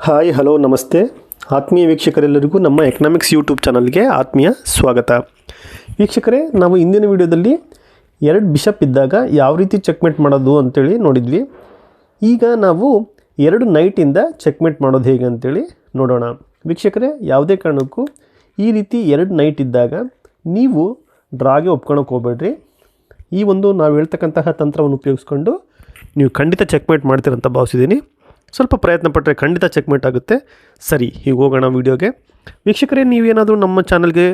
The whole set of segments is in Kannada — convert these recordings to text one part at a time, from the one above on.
ಹಾಯ್ ಹಲೋ ನಮಸ್ತೆ. ಆತ್ಮೀಯ ವೀಕ್ಷಕರೆಲ್ಲರಿಗೂ ನಮ್ಮ ಎಕನಾಮಿಕ್ಸ್ ಯೂಟ್ಯೂಬ್ ಚಾನಲ್ಗೆ ಆತ್ಮೀಯ ಸ್ವಾಗತ. ವೀಕ್ಷಕರೇ, ನಾವು ಇಂದಿನ ವಿಡಿಯೋದಲ್ಲಿ ಎರಡು ಬಿಷಪ್ ಇದ್ದಾಗ ಯಾವ ರೀತಿ ಚೆಕ್ಮೇಟ್ ಮಾಡೋದು ಅಂತೇಳಿ ನೋಡಿದ್ವಿ. ಈಗ ನಾವು ಎರಡು ನೈಟಿಂದ ಚೆಕ್ಮೇಟ್ ಮಾಡೋದು ಹೇಗೆ ಅಂತೇಳಿ ನೋಡೋಣ. ವೀಕ್ಷಕರೇ, ಯಾವುದೇ ಕಾರಣಕ್ಕೂ ಈ ರೀತಿ ಎರಡು ನೈಟ್ ಇದ್ದಾಗ ನೀವು ಡ್ರಾಗೆ ಒಪ್ಕೊಳಕ್ಕೆ ಹೋಗ್ಬೇಡ್ರಿ. ಈ ಒಂದು ನಾವು ಹೇಳ್ತಕ್ಕಂತಹ ತಂತ್ರವನ್ನು ಉಪಯೋಗಿಸ್ಕೊಂಡು ನೀವು ಖಂಡಿತ ಚೆಕ್ಮೇಟ್ ಮಾಡ್ತೀರಂತ ಭಾವಿಸಿದ್ದೀನಿ. ಸ್ವಲ್ಪ ಪ್ರಯತ್ನ ಪಟ್ಟರೆ ಖಂಡಿತ ಚೆಕ್ಮೇಟ್ ಆಗುತ್ತೆ. ಸರಿ, ಹೀಗೆ ಹೋಗೋಣ ವೀಡಿಯೋಗೆ. ವೀಕ್ಷಕರೇ, ನೀವೇನಾದರೂ ನಮ್ಮ ಚಾನಲ್ಗೆ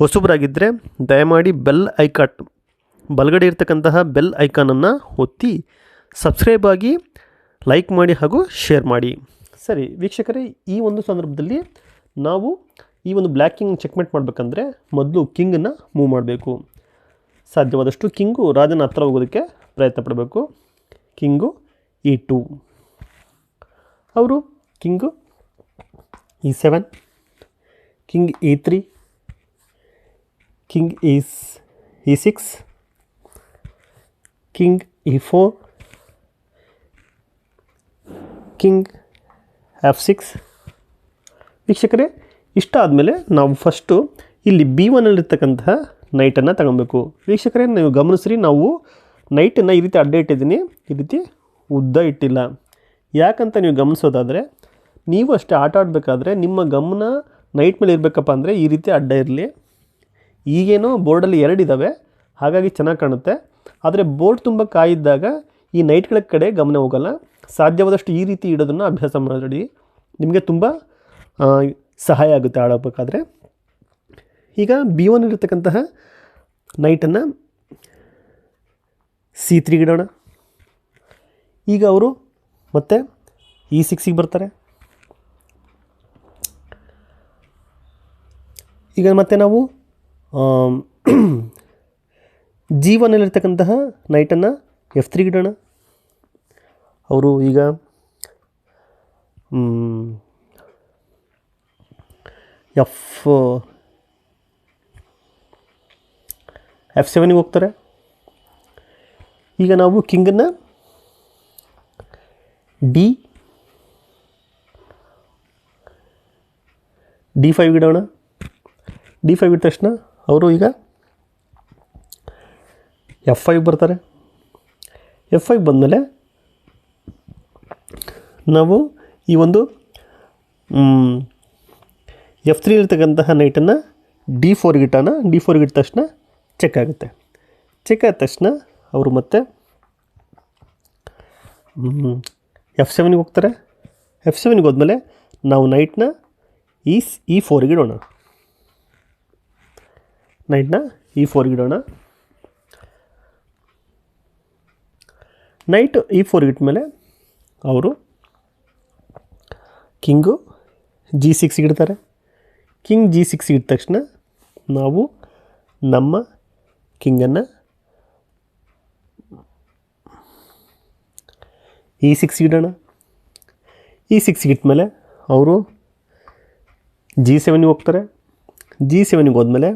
ಹೊಸಬರಾಗಿದ್ದರೆ ದಯಮಾಡಿ ಬೆಲ್ ಐಕಾಟ್, ಬಲಗಡೆ ಇರ್ತಕ್ಕಂತಹ ಬೆಲ್ ಐಕಾನನ್ನು ಒತ್ತಿ ಸಬ್ಸ್ಕ್ರೈಬ್ ಆಗಿ ಲೈಕ್ ಮಾಡಿ ಹಾಗೂ ಶೇರ್ ಮಾಡಿ. ಸರಿ, ವೀಕ್ಷಕರೇ, ಈ ಒಂದು ಸಂದರ್ಭದಲ್ಲಿ ನಾವು ಈ ಒಂದು ಬ್ಲ್ಯಾಕ್ ಕಿಂಗ್ ಚೆಕ್ಮೇಟ್ ಮಾಡಬೇಕಂದ್ರೆ ಮೊದಲು ಕಿಂಗನ್ನು ಮೂವ್ ಮಾಡಬೇಕು. ಸಾಧ್ಯವಾದಷ್ಟು ಕಿಂಗು ರಾಜನ ಹತ್ರ ಹೋಗೋದಕ್ಕೆ ಪ್ರಯತ್ನ ಪಡಬೇಕು. ಕಿಂಗು ಈ ಟು ಅವರು? King? E seven king E three king is E six king E four king F six ವೀಕ್ಷಕರೇ, ಇಷ್ಟ ಆದಮೇಲೆ ನಾವು ಫಸ್ಟು ಇಲ್ಲಿ ಬಿ ಒನ್ನಲ್ಲಿರ್ತಕ್ಕಂತಹ ನೈಟನ್ನು ತಗೊಬೇಕು. ವೀಕ್ಷಕರೇ, ನೀವು ಗಮನಿಸ್ರಿ, ನಾವು ನೈಟನ್ನು ಈ ರೀತಿ ಅಡ್ಡ ಇಟ್ಟಿದ್ದೀನಿ ಈ ರೀತಿ ಉದ್ದ ಇಟ್ಟಿಲ್ಲ. ಯಾಕಂತ ನೀವು ಗಮನಿಸೋದಾದರೆ, ನೀವು ಅಷ್ಟೇ ಆಟ ಆಡಬೇಕಾದ್ರೆ ನಿಮ್ಮ ಗಮನ ನೈಟ್ ಮೇಲೆ ಇರಬೇಕಪ್ಪ ಅಂದರೆ ಈ ರೀತಿ ಅಡ್ಡ ಇರಲಿ. ಈಗೇನೋ ಬೋರ್ಡಲ್ಲಿ ಎರಡಿದ್ದಾವೆ ಹಾಗಾಗಿ ಚೆನ್ನಾಗಿ ಕಾಣುತ್ತೆ. ಆದರೆ ಬೋರ್ಡ್ ತುಂಬ ಕಾಯಿದ್ದಾಗ ಈ ನೈಟ್ಗಳ ಕಡೆ ಗಮನ ಹೋಗಲ್ಲ. ಸಾಧ್ಯವಾದಷ್ಟು ಈ ರೀತಿ ಇಡೋದನ್ನು ಅಭ್ಯಾಸ ಮಾಡಿ ನಿಮಗೆ ತುಂಬ ಸಹಾಯ ಆಗುತ್ತೆ ಆಡಬೇಕಾದ್ರೆ ಈಗ ಬಿ ಒನ್ ಇರತಕ್ಕಂತಹ ನೈಟನ್ನು ಸಿ ತ್ರೀಗಿಡೋಣ ಈಗ ಅವರು ಮತ್ತೆ ಇ ಸಿಕ್ಸಿಗೆ ಬರ್ತಾರೆ. ಈಗ ಮತ್ತೆ ನಾವು ಜಿ ಒನ್ನಲ್ಲಿರ್ತಕ್ಕಂತಹ ನೈಟನ್ನು ಎಫ್ ತ್ರೀಗೆ ಇಡೋಣ. ಅವರು ಈಗ ಎಫ್ ಎಫ್ ಸೆವೆನಿಗೆ ಹೋಗ್ತಾರೆ. ಈಗ ನಾವು ಕಿಂಗನ್ನು ಡಿ. ಡಿ ಫೈವ್ ಇಡೋಣ. ಡಿ ಫೈವ್ ಇಟ್ಟ ತಕ್ಷಣ ಅವರು ಈಗ ಎಫ್ ಫೈವ್ ಬರ್ತಾರೆ. ಎಫ್ ಫೈವ್ ಬಂದಮೇಲೆ ನಾವು ಈ ಒಂದು ಎಫ್ ತ್ರೀ ಇರ್ತಕ್ಕಂತಹ ನೈಟನ್ನು ಡಿ ಫೋರ್ಗೆ ಇಟ್ಟಾನ ಡಿ ಫೋರ್ಗೆ ಇಟ್ಟ ತಕ್ಷಣ ಚೆಕ್ ಆಗುತ್ತೆ. ಚೆಕ್ ಆದ ತಕ್ಷಣ ಅವರು ಮತ್ತೆ ಎಫ್ ಸೆವೆನ್ಗೆ ಹೋಗ್ತಾರೆ. ಎಫ್ ಸೆವೆನ್ಗೆ ಹೋದ್ಮೇಲೆ ನಾವು ನೈಟ್ನ ಈ ಈ ಫೋರ್ಗೆ ಇಡೋಣ. ನೈಟ್ನ ಈ ಫೋರ್ಗೆ ಇಡೋಣ. ನೈಟ್ ಈ ಫೋರ್ಗೆ ಇಟ್ಮೇಲೆ ಅವರು ಕಿಂಗು ಜಿ ಸಿಕ್ಸ್ಗೆ ಇಡ್ತಾರೆ. ಕಿಂಗ್ ಜಿ ಸಿಕ್ಸ್ಗೆ ಇಟ್ಟ ತಕ್ಷಣ ನಾವು ನಮ್ಮ ಕಿಂಗನ್ನು ಇ ಸಿಕ್ಸ್ ಇಡೋಣ ಇ ಸಿಕ್ಸ್ ಇಟ್ಮೇಲೆ ಅವರು ಜಿ ಸೆವೆನ್ಗೆ ಹೋಗ್ತಾರೆ ಜಿ ಸೆವೆನ್ಗೆ ಹೋದ್ಮೇಲೆ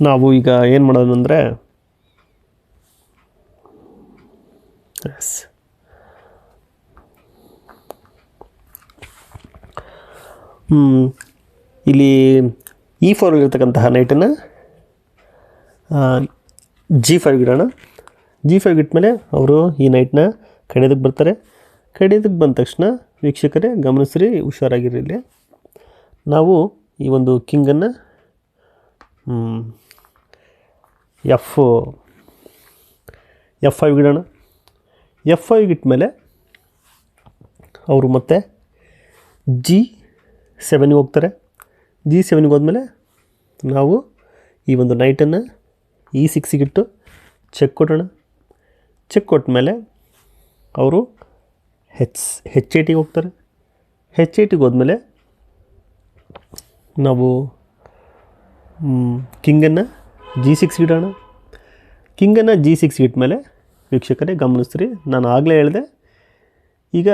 ನಾವು ಈಗ ಏನು ಮಾಡೋದು ಅಂದರೆ ಎಸ್ ಹ್ಮ್. ಇಲ್ಲಿ ಇ ಫೋರಲ್ಲಿರ್ತಕ್ಕಂತಹ ನೈಟನ್ನು ಜಿ ಫೈವ್ ಇಡೋಣ. ಜಿ ಫೈವ್ ಇಟ್ಮೇಲೆ ಅವರು ಈ ನೈಟ್ನ ಕಡಿಯೋದಕ್ಕೆ ಬರ್ತಾರೆ. ಕಡಿಯೋದಕ್ಕೆ ಬಂದ ತಕ್ಷಣ ವೀಕ್ಷಕರೇ ಗಮನಿಸ್ರಿ ಹುಷಾರಾಗಿರಲಿ ನಾವು ಈ ಒಂದು ಕಿಂಗನ್ನು ಎಫ್ ಎಫ್ ಫೈವ್ ಇಡೋಣ. ಎಫ್ ಫೈವ್ ಇಟ್ಮೇಲೆ ಅವರು ಮತ್ತೆ ಜಿ ಸೆವೆನ್ಗೆ ಹೋಗ್ತಾರೆ. ಜಿ ಸೆವೆನ್ಗೆ ಹೋದ್ಮೇಲೆ ನಾವು ಈ ಒಂದು ನೈಟನ್ನು ಇ ಸಿಕ್ಸಿಗಿಟ್ಟು ಚೆಕ್ ಕೊಡೋಣ. ಚೆಕ್ ಕೊಟ್ಟ ಮೇಲೆ ಅವರು ಹೆಚ್ ಹೆಚ್ ಐ ಟಿಗೆ ಹೋಗ್ತಾರೆ. ಹೆಚ್ ಐ ಟಿಗೆ ಹೋದ್ಮೇಲೆ ನಾವು ಕಿಂಗನ್ನು ಜಿ ಸಿಕ್ಸ್ ಇಡೋಣ. ಕಿಂಗನ್ನು ಜಿ ಸಿಕ್ಸ್ ಇಟ್ಮೇಲೆ ವೀಕ್ಷಕರೇ ಗಮನಿಸ್ತೀರಿ, ನಾನು ಆಗಲೇ ಹೇಳಿದೆ, ಈಗ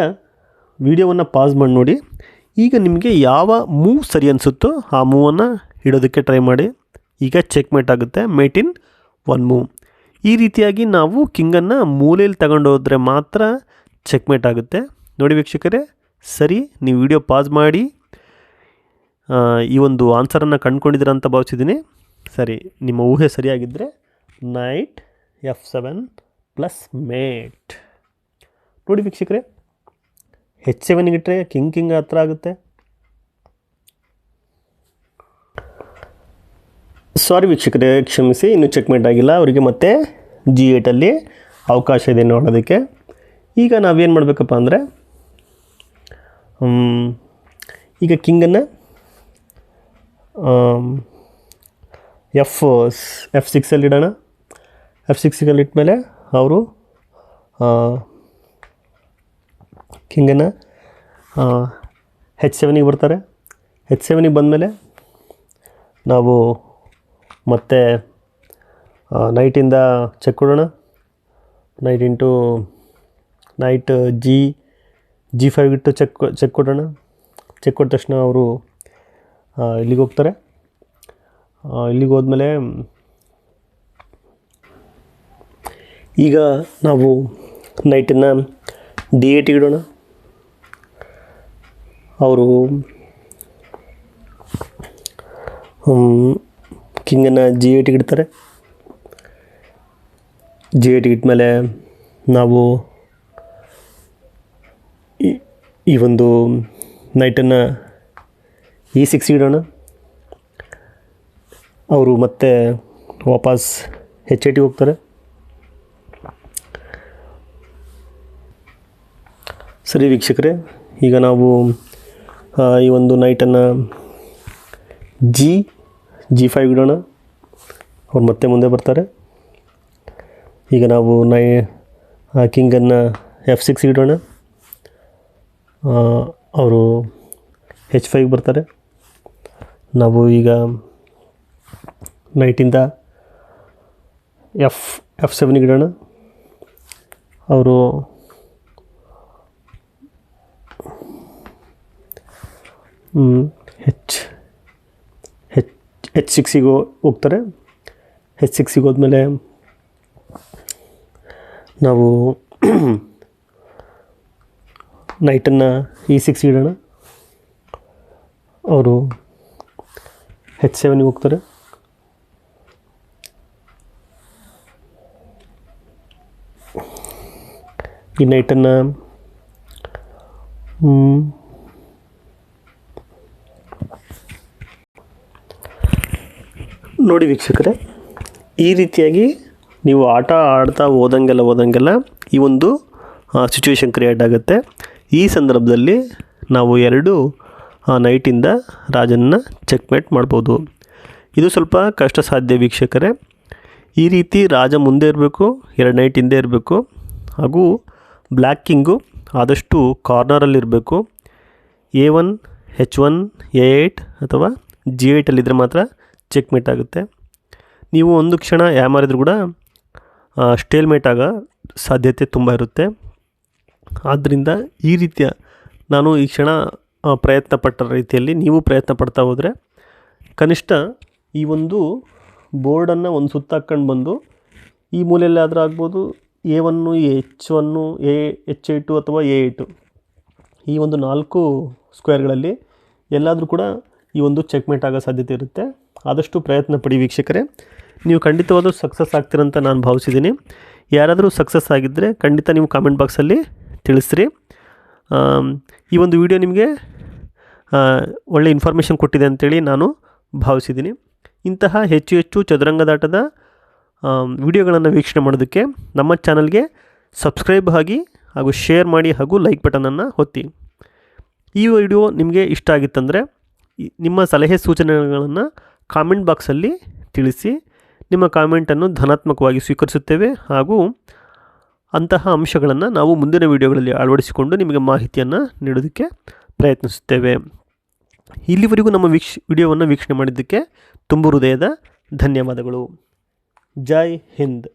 ವಿಡಿಯೋವನ್ನು ಪಾಸ್ ಮಾಡಿ ನೋಡಿ ಈಗ ನಿಮಗೆ ಯಾವ ಮೂವ್ ಸರಿ ಅನಿಸುತ್ತೋ ಆ ಮೂವನ್ನು ಇಡೋದಕ್ಕೆ ಟ್ರೈ ಮಾಡಿ. ಈಗ ಚೆಕ್ ಮೇಟ್ ಆಗುತ್ತೆ. ಮೇಟ್ ಇನ್ ಒನ್ ಮೂವ್ ಈ ರೀತಿಯಾಗಿ ನಾವು ಕಿಂಗನ್ನು ಮೂಲೆಯಲ್ಲಿ ತಗೊಂಡೋದ್ರೆ ಮಾತ್ರ ಚೆಕ್ ಮೇಟ್ ಆಗುತ್ತೆ. ನೋಡಿ ವೀಕ್ಷಕರೇ, ಸರಿ, ನೀವು ವಿಡಿಯೋ ಪಾಸ್ ಮಾಡಿ. ಈ ಒಂದು ಆನ್ಸರನ್ನು ಕಂಡುಕೊಂಡಿದ್ದೀರ ಅಂತ ಭಾವಿಸಿದ್ದೀನಿ. ಸರಿ, ನಿಮ್ಮ ಊಹೆ ಸರಿಯಾಗಿದ್ದರೆ knight F seven plus mate ನೋಡಿ ವೀಕ್ಷಕರೇ ಹೆಚ್ ಸೆವೆನ್ಗೆ ಇಟ್ಟರೆ ಕಿಂಗ್ ಕಿಂಗ್ ಹತ್ರ ಆಗುತ್ತೆ. ಸಾರಿ ವೀಕ್ಷಕರೇ, ಕ್ಷಮಿಸಿ, ಇನ್ನೂ ಚೆಕ್ಮೇಟ್ ಆಗಿಲ್ಲ. ಅವರಿಗೆ ಮತ್ತೆ ಜಿ ಏಟಲ್ಲಿ ಅವಕಾಶ ಇದೆ ನೋಡೋದಕ್ಕೆ. ಈಗ ನಾವೇನು ಮಾಡಬೇಕಪ್ಪ ಅಂದರೆ ಈಗ ಕಿಂಗನ್ನು ಎಫ್ ಎಫ್ ಸಿಕ್ಸಲ್ಲಿ ಇಡೋಣ ಎಫ್ ಸಿಕ್ಸಿಗಲ್ಲಿ ಇಟ್ಮೇಲೆ ಅವರು ಕಿಂಗನ್ನು ಹೆಚ್ ಸೆವೆನಿಗೆ ಬರ್ತಾರೆ. ಹೆಚ್ ಸೆವೆನಿಗೆ ಬಂದಮೇಲೆ ನಾವು ಮತ್ತೆ ನೈಟಿಂದ ಚೆಕ್ ಕೊಡೋಣ. Knight into knight G G five ಇಟ್ಟು ಚೆಕ್ ಚೆಕ್ ಕೊಡೋಣ. ಚೆಕ್ ಕೊಟ್ಟ ತಕ್ಷಣ ಅವರು ಇಲ್ಲಿಗೆ ಹೋಗ್ತಾರೆ. ಇಲ್ಲಿಗೆ ಹೋದ್ಮೇಲೆ, ಈಗ ನಾವು ನೈಟನ್ನು ಡಿ ಏಟಿಗೆ ಇಡೋಣ ಅವರು ಕಿಂಗನ್ನು ಜಿ ಏಟಿಗೆ ಇಡ್ತಾರೆ ಜಿ ಏಟಿಗೆ ಇಟ್ಮೇಲೆ ನಾವು ಈ- ಒಂದು ನೈಟನ್ನು ಇ ಸಿಕ್ಸ್ ಇಡೋಣ. ಅವರು ಮತ್ತೆ ವಾಪಸ್ ಹೆಚ್ ಐ ಟಿ ಹೋಗ್ತಾರೆ. ಸರಿ ವೀಕ್ಷಕರೇ, ಈಗ ನಾವು ಈ ಒಂದು ನೈಟನ್ನು ಜಿ ಜಿ ಫೈವ್ ಇಡೋಣ. ಅವ್ರು ಮತ್ತೆ ಮುಂದೆ ಬರ್ತಾರೆ. ಈಗ ನಾವು ನೈ ಕಿಂಗನ್ನು ಎಫ್ ಸಿಕ್ಸ್ ಇಡೋಣ. ಅವರು ಹೆಚ್ ಫೈವ್ ಬರ್ತಾರೆ. ನಾವು ಈಗ ನೈಟಿಂದ ಎಫ್ ಎಫ್ ಸೆವೆನ್ಗೆ ಇಡೋಣ. ಅವರು ಹೆಚ್ ಹೆಚ್ ಹೆಚ್ ಸಿಕ್ಸಿಗೆ ಹೋಗ್ತಾರೆ. ಹೆಚ್ ಸಿಕ್ಸಿಗೆ ಹೋದ್ಮೇಲೆ ನಾವು ನೈಟನ್ನು ಇ ಸಿಕ್ಸ್ ಇಡೋಣ. ಅವರು ಹೆಚ್ ಸೆವೆನ್ಗೆ ಹೋಗ್ತಾರೆ. ಈ ನೈಟನ್ನು ನೋಡಿ ವೀಕ್ಷಕರೇ, ಈ ರೀತಿಯಾಗಿ ನೀವು ಆಟ ಆಡ್ತಾ ಹೋದಂಗೆಲ್ಲ ಹೋದಂಗೆಲ್ಲ ಈ ಒಂದು ಸಿಚುವೇಶನ್ ಕ್ರಿಯೇಟ್ ಆಗುತ್ತೆ. ಈ ಸಂದರ್ಭದಲ್ಲಿ ನಾವು ಎರಡು ನೈಟಿಂದ ರಾಜನ್ನು ಚೆಕ್ಮೇಟ್ ಮಾಡ್ಬೋದು. ಇದು ಸ್ವಲ್ಪ ಕಷ್ಟ ಸಾಧ್ಯ ವೀಕ್ಷಕರೇ. ಈ ರೀತಿ ರಾಜ ಮುಂದೆ ಇರಬೇಕು, ಎರಡು ನೈಟ್ ಹಿಂದೆ ಇರಬೇಕು, ಹಾಗೂ ಬ್ಲ್ಯಾಕ್ ಕಿಂಗು ಆದಷ್ಟು ಕಾರ್ನರಲ್ಲಿರಬೇಕು A one H one A eight ಅಥವಾ ಜಿ ಏಯ್ಟಲ್ಲಿದ್ದರೆ ಮಾತ್ರ ಚೆಕ್ಮೇಟ್ ಆಗುತ್ತೆ. ನೀವು ಒಂದು ಕ್ಷಣ ಯಾಮಾರಿದ್ರು ಕೂಡ ಸ್ಟೇಲ್ ಮೇಟ್ ಆಗೋ ಸಾಧ್ಯತೆ ತುಂಬ ಇರುತ್ತೆ. ಆದ್ದರಿಂದ ಈ ರೀತಿಯ ನಾನು ಈ ಕ್ಷಣ ಪ್ರಯತ್ನ ಪಟ್ಟ ರೀತಿಯಲ್ಲಿ ನೀವು ಪ್ರಯತ್ನ ಪಡ್ತಾ ಹೋದರೆ, ಕನಿಷ್ಠ ಈ ಒಂದು ಬೋರ್ಡನ್ನು ಒಂದು ಸುತ್ತ ಹಾಕ್ಕೊಂಡು ಬಂದು, ಈ ಮೂಲೆಯಲ್ಲಿ ಆದರೂ ಆಗ್ಬೋದು, A one H one, A, H eight ಅಥವಾ ಎ ಏಟು ಈ ಒಂದು ನಾಲ್ಕು ಸ್ಕ್ವೇರ್ಗಳಲ್ಲಿ ಎಲ್ಲಾದರೂ ಕೂಡ ಈ ಒಂದು ಚೆಕ್ಮೇಟ್ ಆಗೋ ಸಾಧ್ಯತೆ ಇರುತ್ತೆ. ಆದಷ್ಟು ಪ್ರಯತ್ನ ಪಡಿ ವೀಕ್ಷಕರೇ. ನೀವು ಖಂಡಿತವಾದರೂ ಸಕ್ಸಸ್ ಆಗ್ತೀರಂತ ನಾನು ಭಾವಿಸಿದ್ದೀನಿ. ಯಾರಾದರೂ ಸಕ್ಸಸ್ ಆಗಿದ್ದರೆ ಖಂಡಿತ ನೀವು ಕಾಮೆಂಟ್ ಬಾಕ್ಸಲ್ಲಿ ತಿಳಿಸ್ರಿ. ಈ ಒಂದು ವಿಡಿಯೋ ನಿಮಗೆ ಒಳ್ಳೆ ಇನ್ಫಾರ್ಮೇಷನ್ ಕೊಟ್ಟಿದೆ ಅಂತೇಳಿ ನಾನು ಭಾವಿಸಿದ್ದೀನಿ. ಇಂತಹ ಹೆಚ್ಚು ಹೆಚ್ಚು ಚದುರಂಗದಾಟದ ವಿಡಿಯೋಗಳನ್ನು ವೀಕ್ಷಣೆ ಮಾಡೋದಕ್ಕೆ ನಮ್ಮ ಚಾನಲ್ಗೆ ಸಬ್ಸ್ಕ್ರೈಬ್ ಆಗಿ ಹಾಗೂ ಶೇರ್ ಮಾಡಿ ಹಾಗೂ ಲೈಕ್ ಬಟನನ್ನು ಒತ್ತಿ. ಈ ವಿಡಿಯೋ ನಿಮಗೆ ಇಷ್ಟ ಆಗಿತ್ತಂದರೆ ನಿಮ್ಮ ಸಲಹೆ ಸೂಚನೆಗಳನ್ನು ಕಾಮೆಂಟ್ ಬಾಕ್ಸಲ್ಲಿ ತಿಳಿಸಿ ನಿಮ್ಮ ಕಾಮೆಂಟನ್ನು ಧನಾತ್ಮಕವಾಗಿ ಸ್ವೀಕರಿಸುತ್ತೇವೆ ಹಾಗೂ ಅಂತಹ ಅಂಶಗಳನ್ನು ನಾವು ಮುಂದಿನ ವಿಡಿಯೋಗಳಲ್ಲಿ ಅಳವಡಿಸಿಕೊಂಡು ನಿಮಗೆ ಮಾಹಿತಿಯನ್ನು ನೀಡೋದಕ್ಕೆ ಪ್ರಯತ್ನಿಸುತ್ತೇವೆ. ಇಲ್ಲಿವರೆಗೂ ನಮ್ಮ ವೀಕ್ಷ, ವಿಡಿಯೋವನ್ನು ವೀಕ್ಷಣೆ ಮಾಡಿದ್ದಕ್ಕೆ ತುಂಬ ಹೃದಯದ ಧನ್ಯವಾದಗಳು. ಜೈ ಹಿಂದ್.